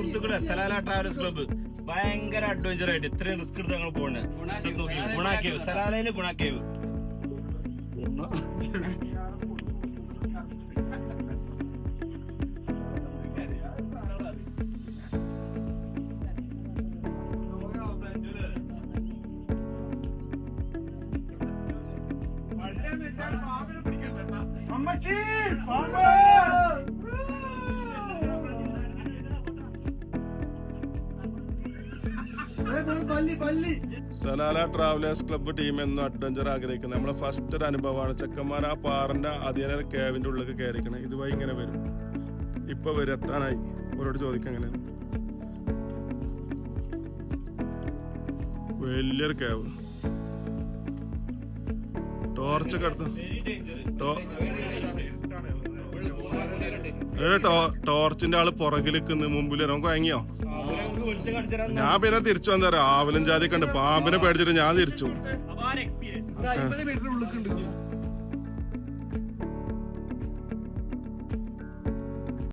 സുഹൃത്തുക്കളെ Salalah travels club. ഭയങ്കര adventure ആയിട്ട് ഇത്രയും റിസ്ക് എടുത്ത് ഞങ്ങൾ പോകുന്നത് ഗുണാക്കേവ്. കേവ് സലാലയിൽ ഗുണാക്കേവ്. കേവ് അമ്മച്ചി സലാല ട്രാവലേഴ്സ് ക്ലബ്ബ് ടീം എന്നും അഡ്വഞ്ചർ ആഗ്രഹിക്കുന്നത്. നമ്മളെ ഫസ്റ്റ് ഒരു അനുഭവമാണ് ചെക്കന്മാർ ആ പാറിന്റെ അതിനെ കേവിന്റെ ഉള്ളിലേക്ക് കയറിക്കണേ ഇതുവഴി ഇങ്ങനെ വരും. ഇപ്പൊ വരും എത്താനായി. അവരോട് ചോദിക്കാം എങ്ങനെ. വലിയൊരു കേവ് ടോർച്ചൊക്കെ എടുത്ത് ടോർച്ചിന്റെ ആൾ പുറകിൽ നിൽക്കുന്നു മുമ്പിൽ നമുക്ക് വാങ്ങിയോ? ഞാൻ പിന്നെ തിരിച്ചു വന്നാ ആവലും ജാതി കണ്ട് പാമ്പിനെ പേടിച്ചിട്ട് ഞാൻ തിരിച്ചു.